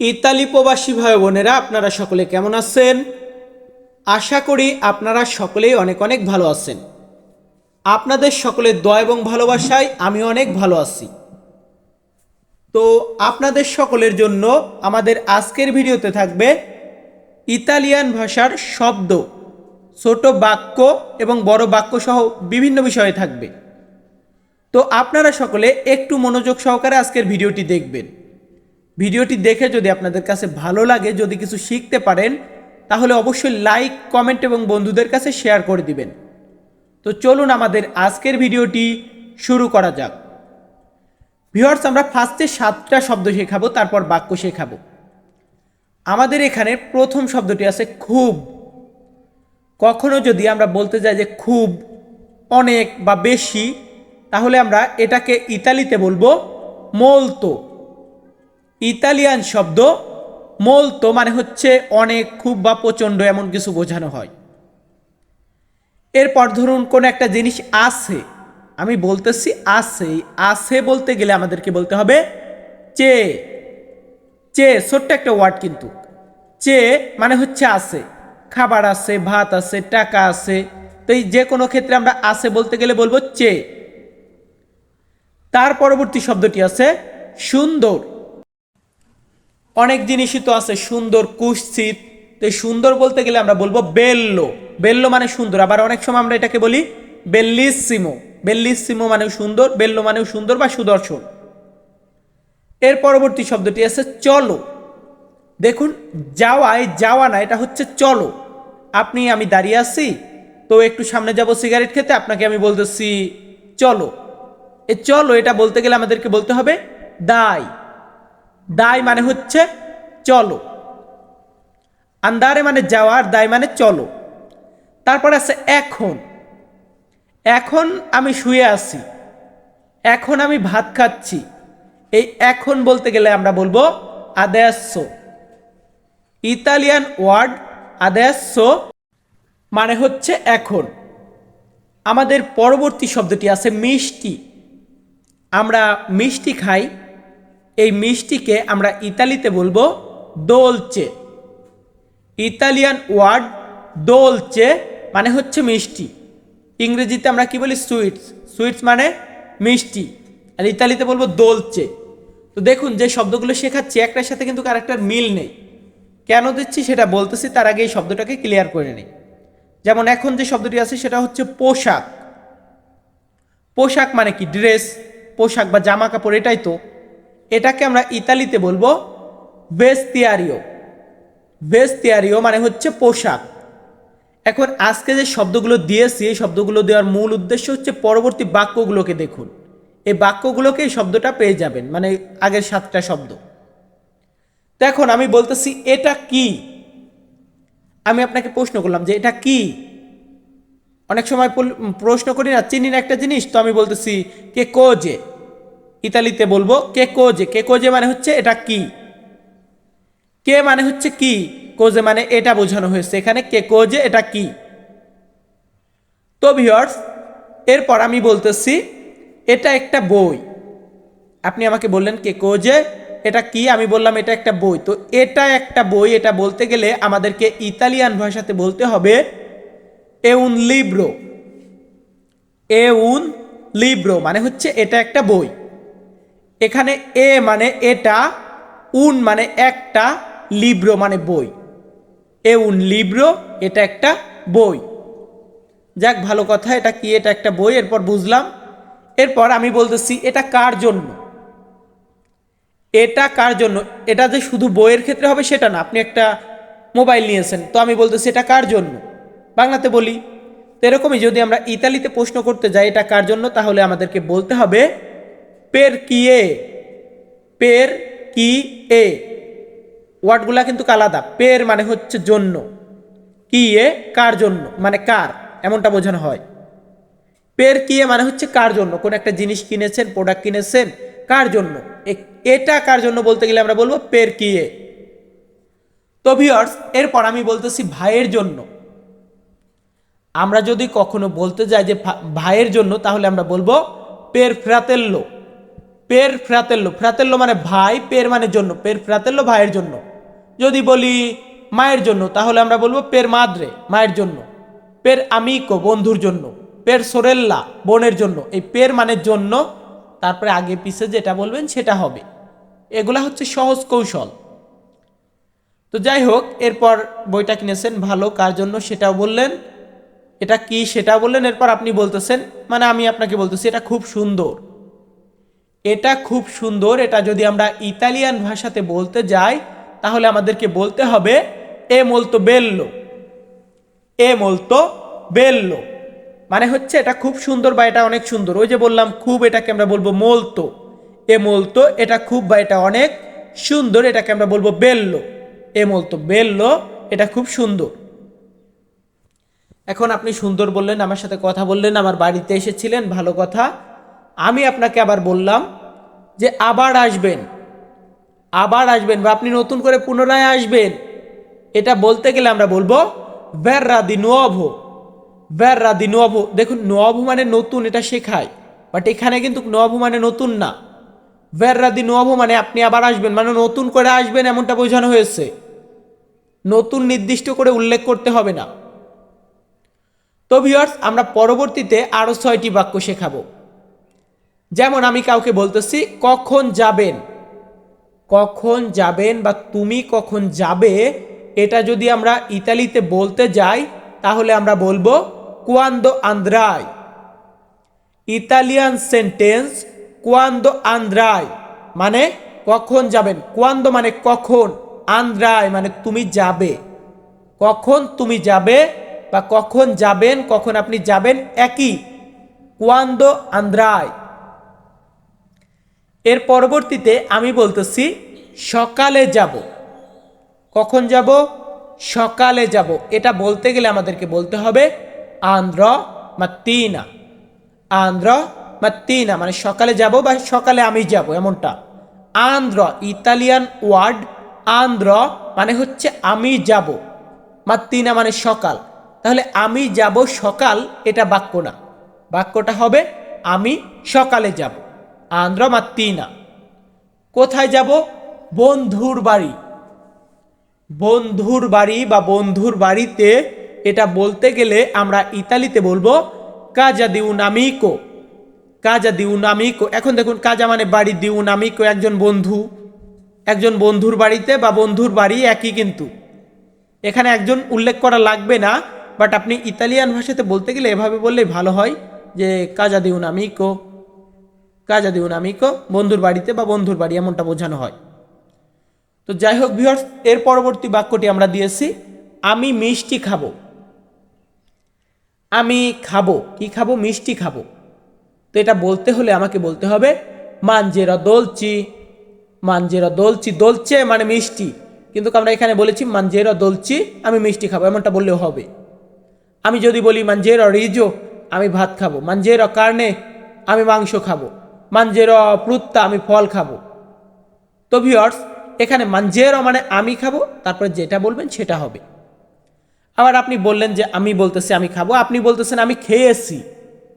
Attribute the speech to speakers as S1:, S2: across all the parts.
S1: Italy প্রবাসী ভাই বোনেরা, আপনারা সকলে কেমন আছেন? আশা করি আপনারা সকলেই অনেক অনেক ভালো আছেন। আপনাদের সকলের দয়া এবং ভালোবাসায় আমি অনেক ভালো আছি। তো আপনাদের সকলের জন্য আমাদের আজকের ভিডিওতে থাকবে ইতালিয়ান ভাষার শব্দ, ছোট বাক্য এবং বড় বাক্য সহ বিভিন্ন বিষয়ে থাকবে। তো আপনারা সকলে একটু মনোযোগ সহকারে আজকের ভিডিওটি দেখবেন। ভিডিওটি দেখে যদি আপনাদের কাছে ভালো লাগে, যদি কিছু শিখতে পারেন, তাহলে অবশ্যই লাইক, কমেন্ট এবং বন্ধুদের কাছে শেয়ার করে দিবেন। তো চলুন আমাদের আজকের ভিডিওটি শুরু করা যাক। ভিউয়ার্স, আমরা ফার্স্টে সাতটা শব্দ শেখাবো, তারপর বাক্য শেখাবো। আমাদের এখানে প্রথম শব্দটি আছে খুব। কখনো যদি আমরা বলতে যাই যে খুব, অনেক বা বেশি, তাহলে আমরা এটাকে ইতালিতে বলব মোলতো। ইতালিয়ান শব্দ মোলতো মানে হচ্ছে অনেক খুব বা প্রচণ্ড এমন কিছু বোঝানো হয়। এরপর ধরুন কোন একটা জিনিস আছে, আমি বলতেছি আছে আছে বলতে গেলে আমাদেরকে বলতে হবে চে। চে, ছোট্ট একটা ওয়ার্ড কিন্তু। চে মানে হচ্ছে আছে। খাবার আছে, ভাত আছে, টাকা আছে। তো এই যে কোনো ক্ষেত্রে আমরা আছে বলতে গেলে বলব চে। তার পরবর্তী শব্দটি আছে সুন্দর। অনেক জিনিসই তো আছে, সুন্দর কুৎসিত তো সুন্দর বলতে গেলে আমরা বলব বেল্লো। বেল্লো মানে সুন্দর, আবার অনেক সময় আমরা এটাকে বলি বেল্লিসিমো। বেল্লিসিমো মানেও সুন্দর, বেল্লো মানেও সুন্দর বা সুদর্শন। এর পরবর্তী শব্দটি আছে চলো। দেখুন, যাওয়ায় যাওয়া না, এটা হচ্ছে চলো। আপনি, আমি দাঁড়িয়ে আছি, তো একটু সামনে যাব সিগারেট খেতে, আপনাকে আমি বলতেছি চলো। এ চলো, এটা বলতে গেলে আমাদেরকে বলতে হবে দায় দায় মানে হচ্ছে চলো। আন্দারে মানে যাওয়ার দায় মানে চলো। তারপর আছে এখন। এখন আমি শুয়ে আছি। এখন আমি ভাত খাচ্ছি। এই এখন বলতে গেলে আমরা বলব আদেয়াস্য ইতালিয়ান ওয়ার্ড আদেয়াস্য মানে হচ্ছে এখন। আমাদের পরবর্তী শব্দটি আছে মিষ্টি। আমরা মিষ্টি খাই। এই মিষ্টিকে আমরা ইতালিতে বলব দোলচে ইতালিয়ান ওয়ার্ড দোলচে মানে হচ্ছে মিষ্টি। ইংরেজিতে আমরা কি বলি? সুইটস সুইটস মানে মিষ্টি। আর ইতালিতে বলব দোলচে তো দেখুন, যে শব্দগুলো শেখাচ্ছি, একটার সাথে কিন্তু আরেকটার মিল নেই। কেন দিচ্ছি সেটা বলতেছি, তার আগে এই শব্দটাকে ক্লিয়ার করে নিই। যেমন এখন যে শব্দটি আছে, সেটা হচ্ছে পোশাক। পোশাক মানে কি? ড্রেস পোশাক বা জামা কাপড়, এটাই তো। এটাকে আমরা ইতালিতে বলব ভেস্তিয়ারিও ভেস্তিয়ারিও মানে হচ্ছে পোশাক। এখন আজকে যে শব্দগুলো দিয়েছি, এই শব্দগুলো দেওয়ার মূল উদ্দেশ্য হচ্ছে পরবর্তী বাক্যগুলোকে দেখুন। এই বাক্যগুলোকে এই শব্দটা পেয়ে যাবেন মানে আগের সাতটা শব্দ। তো এখন আমি বলতেছি, এটা কি? আমি আপনাকে প্রশ্ন করলাম যে, এটা কি? অনেক সময় প্রশ্ন করি না, চিনি না একটা জিনিস, তো আমি বলতেছি, কে কোজে ইতালিতে বলব কে কোজে। কে কোজে মানে হচ্ছে এটা কি? কে মানে হচ্ছে কি? কোজে মানে এটা বোঝানো হয়েছে। এখানে কে কোজে, এটা কি? তো ভিওর্স এরপর আমি বলতেছি, এটা একটা বই। আপনি আমাকে বললেন কে কোজে, এটা কি? আমি বললাম এটা একটা বই। তো এটা একটা বই, এটা বলতে গেলে আমাদেরকে ইতালিয়ান ভাষাতে বলতে হবে এ উন লিব্রো এ উন লিব্রো মানে হচ্ছে এটা একটা বই। এখানে এ মানে এটা, উন মানে একটা, লিব্রো মানে বই। এ উন লিব্রো, এটা একটা বই। যাক, ভালো কথা, এটা কি, এটা একটা বই, এরপর বুঝলাম। এরপর আমি বলতেছি, এটা কার জন্য? এটা কার জন্য? এটা যে শুধু বইয়ের ক্ষেত্রে হবে সেটা না, আপনি একটা মোবাইল নিয়েছেন, তো আমি বলতেছি, এটা কার জন্য? বাংলাতে বলি। তো এরকমই যদি আমরা ইতালিতে প্রশ্ন করতে যাই, এটা কার জন্য, তাহলে আমাদেরকে বলতে হবে পের কি এ? পের কি এ? ওয়ার্ডগুলা কিন্তু আলাদা। পের মানে হচ্ছে জন্য। কি এ? কার জন্য? মানে কার? এমনটা বোঝানো হয়। পের কিয়ে মানে হচ্ছে কার জন্য? কোন একটা জিনিস কিনেছেন প্রোডাক্ট কিনেছেন, কার জন্য? এ- এটা কার জন্য বলতে গেলে আমরা বলব পের কিয়ে তো ভিওর্স এরপর আমি বলতেছি ভাইয়ের জন্য। আমরা যদি কখনো বলতে যাই যে ভাইয়ের জন্য, তাহলে আমরা বলব পের ফ্রাতেল্লো পের ফ্রাতেল্লো ফ্রাতেল্লো মানে ভাই, পের মানে জন্য, পের ফ্রাতেল্লো ভাইয়ের জন্য। যদি বলি মায়ের জন্য, তাহলে আমরা বলব পের মাদ্রে, মায়ের জন্য। পের আমিকো, বন্ধুর জন্য। পের সোরেল্লা, বোনের জন্য। এই পের মানের জন্য, তারপরে আগে পিছে যেটা বলবেন সেটা হবে। এগুলা হচ্ছে সহজ কৌশল। তো যাই হোক, এরপর বইটা কিনেছেন ভালো, কার জন্য সেটাও বললেন। এটা কি সেটা বললেন, এরপর আপনি বলতেছেন মানে আমি আপনাকে বলতেছি, এটা খুব সুন্দর। এটা খুব সুন্দর, এটা যদি আমরা ইতালিয়ান ভাষাতে বলতে যাই, তাহলে আমাদেরকে বলতে হবে, এ মোলতো বেল্লো এ মোলতো বেল্লো মানে হচ্ছে এটা খুব সুন্দর বা এটা অনেক সুন্দর। ওই যে বললাম, খুব এটাকে আমরা বলব মোলতো এ মোলতো এটা খুব বা এটা অনেক সুন্দর, এটাকে আমরা বলব বেল্লো এ মোলতো বেল্লো এটা খুব সুন্দর। এখন আপনি সুন্দর বললেন, আমার সাথে কথা বললেন, আমার বাড়িতে এসেছিলেন, ভালো কথা। আমি আপনাকে আবার বললাম যে আবার আসবেন। আবার আসবেন বা আপনি নতুন করে পুনরায় আসবেন। এটা বলতে গেলে আমরা বলব ভ্যাররা দি নোয়াভো ভ্যাররা দি নোয়াভো দেখুন নোয়াভো মানে নতুন, এটা শেখায়। বাট এখানে কিন্তু নোয়াভো মানে নতুন না। ভ্যাররা দি নোয়াভো মানে আপনি আবার আসবেন মানে নতুন করে আসবেন এমনটা বোঝানো হয়েছে। নতুন নির্দিষ্ট করে উল্লেখ করতে হবে না। তো ভিউয়ার্স আমরা পরবর্তীতে আরও ছয়টি বাক্য শেখাবো। যেমন আমি কাউকে বলতেছি, কখন যাবেন? কখন যাবেন বা তুমি কখন যাবে? এটা যদি আমরা ইতালিতে বলতে যাই, তাহলে আমরা বলব কুয়ান্দো আন্দ্রাই ইতালিয়ান সেন্টেন্স কুয়ান্দো আন্দ্রাই মানে কখন যাবেন? কুয়ান্দো মানে কখন? আন্দ্রাই মানে তুমি যাবে। কখন তুমি যাবে? বা, কখন যাবেন? কখন আপনি যাবেন? একই। কুয়ান্দো আন্দ্রায় এর পরবর্তীতে আমি বলতেছি, সকালে যাব। কখন যাব? সকালে যাব। এটা বলতে গেলে আমাদেরকে বলতে হবে, আন্ধ্র মাত্তিনা। আন্ধ্র মাত্তিনা মানে সকালে যাব বা সকালে আমি যাব, এমনটা। আন্ধ্র, ইতালিয়ান ওয়ার্ড আন্ধ্র মানে হচ্ছে আমি যাব। মাত্তিনা মানে সকাল। তাহলে আমি যাব সকাল, এটা বাক্য না। বাক্যটা হবে, আমি সকালে যাব। আন্ধ্র মাত্তিনা। কোথায় যাব? বন্ধুর বাড়ি। বন্ধুর বাড়ি বা বন্ধুর বাড়িতে এটা বলতে গেলে আমরা ইতালিতে বলব কাজা দিউ নামিকো কাজা দিউ নামিকো এখন দেখুন, কাজা মানে বাড়ি দিউ নামিকো একজন বন্ধু। একজন বন্ধুর বাড়িতে বা বন্ধুর বাড়ি একই কিন্তু। এখানে একজন উল্লেখ করা লাগবে না বাট আপনি ইতালিয়ান ভাষাতে বলতে গেলে এভাবে বললেই ভালো হয় যে কাজা দিউ নামিকো কাজা দিউ নামিকো বন্ধুর বাড়িতে বা বন্ধুর বাড়ি এমনটা বোঝানো হয়। তো যাই হোক ভিউয়ার্স এর পরবর্তী বাক্যটি আমরা দিয়েছি, আমি মিষ্টি খাব। আমি খাব। কি খাব? মিষ্টি খাব। তো এটা বলতে হলে আমাকে বলতে হবে মানজেরা দোলচি। মানজেরা দোলচি, দোলচে মানে মিষ্টি। কিন্তু আমরা এখানে বলেছি মানজেরা দোলচি, আমি মিষ্টি খাব। এমনটা বললেও হবে। আমি যদি বলি মানজেরা রিজো, আমি ভাত খাব। মানজেরা কার্নে, আমি মাংস খাব। মানজেরা প্রুত্তা আমি ফল খাব। তো ভিওর্স এখানে মানজেরা মানে আমি খাব, তারপরে যেটা বলবেন সেটা হবে। আবার আপনি বললেন যে আমি বলতেছি আমি খাব, আপনি বলতেছেন আমি খেয়েছি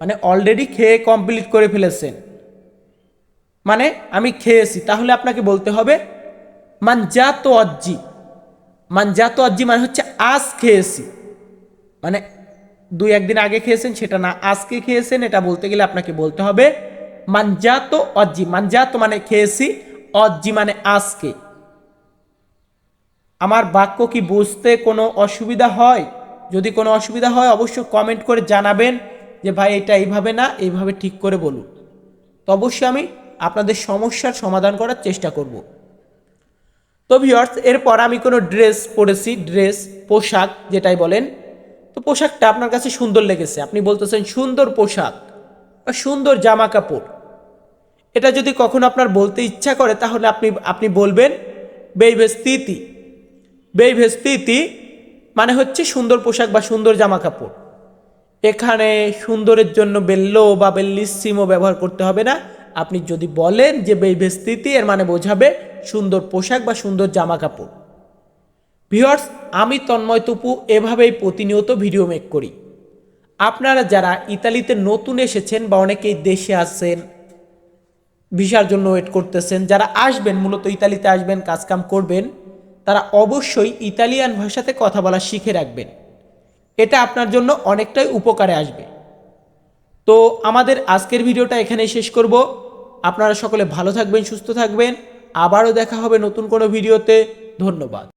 S1: মানে অলরেডি খেয়ে কমপ্লিট করে ফেলেছেন। মানে আমি খেয়েছি, তাহলে আপনাকে বলতে হবে, মানজাতো অজ্জি মানজাতো অজ্জি মানে হচ্ছে আজ খেয়েছি। মানে দুই একদিন আগে খেয়েছেন, সেটা না আজকে খেয়েছেন, এটা বলতে গেলে আপনাকে বলতে হবে মানজাতো অজ্জি মানজাতো মানে খেয়েছি অজ্জি মানে আজকে আমার বাক্য কি বুঝতে কোনো অসুবিধা হয় যদি কোনো অসুবিধা হয় অবশ্যই কমেন্ট করে জানাবেন যে ভাই এটা এইভাবে না এইভাবে ঠিক করে বলুন তো অবশ্যই আমি আপনাদের সমস্যার সমাধান করার চেষ্টা করব তো ভিওর্স এরপর আমি কোনো ড্রেস পরেছি ড্রেস পোশাক যেটাই বলেন তো পোশাকটা আপনার কাছে সুন্দর লেগেছে। আপনি বলতেছেন সুন্দর পোশাক বা সুন্দর জামা কাপড় এটা যদি কখনো আপনার বলতে ইচ্ছা করে, তাহলে আপনি আপনি বলবেন বেইভেস্তিতি বেইভেস্তিতি মানে হচ্ছে সুন্দর পোশাক বা সুন্দর জামা কাপড় এখানে সুন্দরের জন্য বেল্লো বা বেল্লিসিমো ব্যবহার করতে হবে না। আপনি যদি বলেন যে বেইভেস্তিতি এর মানে বোঝাবে সুন্দর পোশাক বা সুন্দর জামা কাপড় ভিওয়ার্স আমি তন্ময় তপু এভাবেই প্রতিনিয়ত ভিডিও মেক করি। আপনারা যারা ইতালিতে নতুন এসেছেন বা অনেকেই দেশে আছেন ভিসার জন্য ওয়েট করতেছেন, যারা আসবেন, মূলত ইতালিতে আসবেন, কাজকাম করবেন, তারা অবশ্যই ইতালিয়ান ভাষাতে কথা বলা শিখে রাখবেন। এটা আপনার জন্য অনেকটাই উপকারে আসবে। তো আমাদের আজকের ভিডিওটা এখানে শেষ করব। আপনারা সকলে ভালো থাকবেন, সুস্থ থাকবেন। আবারও দেখা হবে নতুন কোনো ভিডিওতে। ধন্যবাদ।